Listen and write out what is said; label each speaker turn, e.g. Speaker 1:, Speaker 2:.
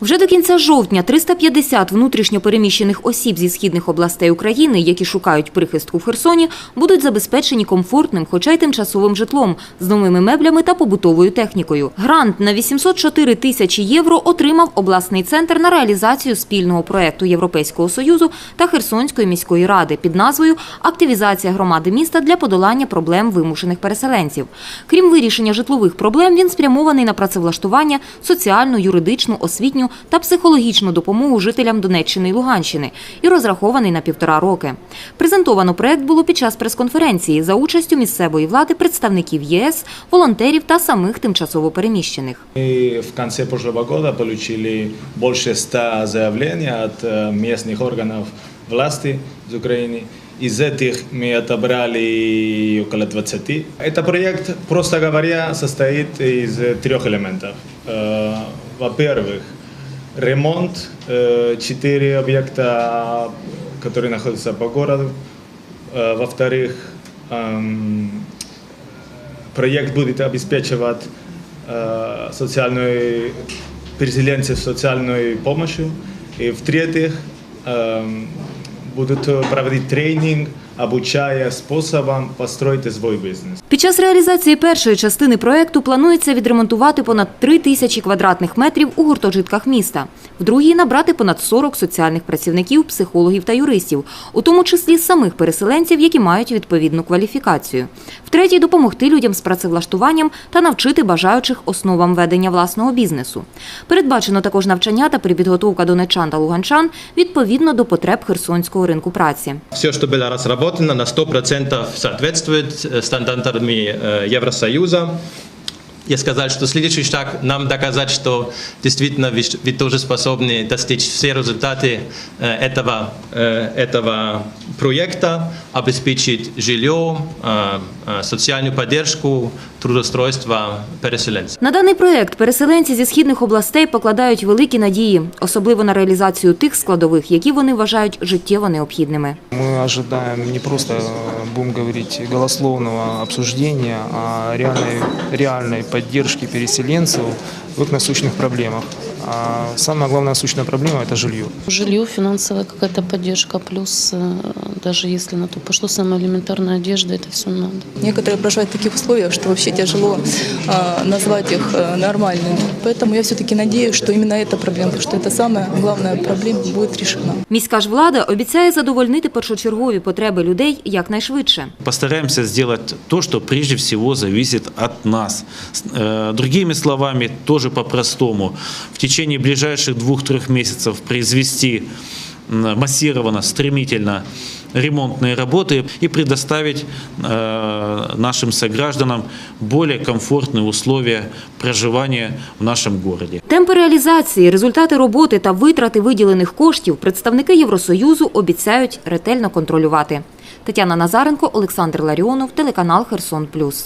Speaker 1: Вже до кінця жовтня 350 внутрішньо переміщених осіб зі східних областей України, які шукають прихистку в Херсоні, будуть забезпечені комфортним, хоча й тимчасовим житлом, з новими меблями та побутовою технікою. Грант на 804 тисячі євро отримав обласний центр на реалізацію спільного проекту Європейського союзу та Херсонської міської ради під назвою Активізація громади міста для подолання проблем вимушених переселенців. Крім вирішення житлових проблем, він спрямований на працевлаштування, соціальну, юридичну, освітню та психологічну допомогу жителям Донеччини і Луганщини і розрахований на півтора роки. Презентовано проект було під час прес-конференції за участю місцевої влади, представників ЄС, волонтерів та самих тимчасово переміщених.
Speaker 2: Мы в конце прошлого года получили больше 100 заявлений от э, местных органов власти из Украины. Из этих мы отобрали около 20. Этот проект, просто говоря, состоит из трех элементов. Э, Во-первых, ремонт, э, четыре объекта, которые находятся по городу. Э, Во-вторых, эм, проект будет обеспечивать э, социальную переселенцев социальной помощью. И в-третьих, эм, будут проводить тренинг, обучая способам построить свой бизнес.
Speaker 1: Під час реалізації першої частини проекту планується відремонтувати понад 3 тисячі квадратних метрів у гуртожитках міста. В другій набрати понад 40 соціальних працівників, психологів та юристів, у тому числі самих переселенців, які мають відповідну кваліфікацію. В третій допомогти людям з працевлаштуванням та навчити бажаючих основам ведення власного бізнесу. Передбачено також навчання та перепідготовка донечан та луганчан відповідно до потреб херсонського ринку праці.
Speaker 3: Все, что было разработано, на 100% соответствует э, стандартам э, Евросоюза. И сказать, что следующий шаг нам доказать, что действительно вы, вы тоже способны достичь все результаты э, этого, этого проекта, обеспечить жилье, э, э, социальную поддержку, трудоустройство переселенцев.
Speaker 1: На даний проект переселенці зі східних областей покладають великі надії, особливо на реалізацію тих складових, які вони вважають життєво необхідними.
Speaker 4: Мы ожидаем не просто, э, будем говорить, голословного обсуждения, а реальной, реальной поддержки переселенцев в их насущных проблемах. А самая главная насущная проблема – это жилье.
Speaker 5: Жилье, финансовая какая-то поддержка, плюс э, даже если на то пошло, самая элементарная одежда, это все надо.
Speaker 6: Некоторые проживают в таких условиях, что вообще тяжело а, назвать их а, нормальными. Поэтому я все-таки надеюсь, что именно эта проблема, потому что это самая главная проблема, будет решена.
Speaker 1: Міська ж влада обіцяє задовольнити першочергові потреби людей якнайшвидше.
Speaker 7: Постараемся сделать то, что прежде всего зависит от нас. С- э, Другими словами, тоже по-простому. В течение ближайших двух-трех месяцев произвести м, массированно, стремительно ремонтные работы и предоставить э, нашим согражданам более комфортные условия проживания в нашем городе.
Speaker 1: Темпи реалізації, результати роботи та витрати виділених коштів представники Євросоюзу обіцяють ретельно контролювати. Тетяна Назаренко, Олександр Ларіонов, телеканал Херсон Плюс.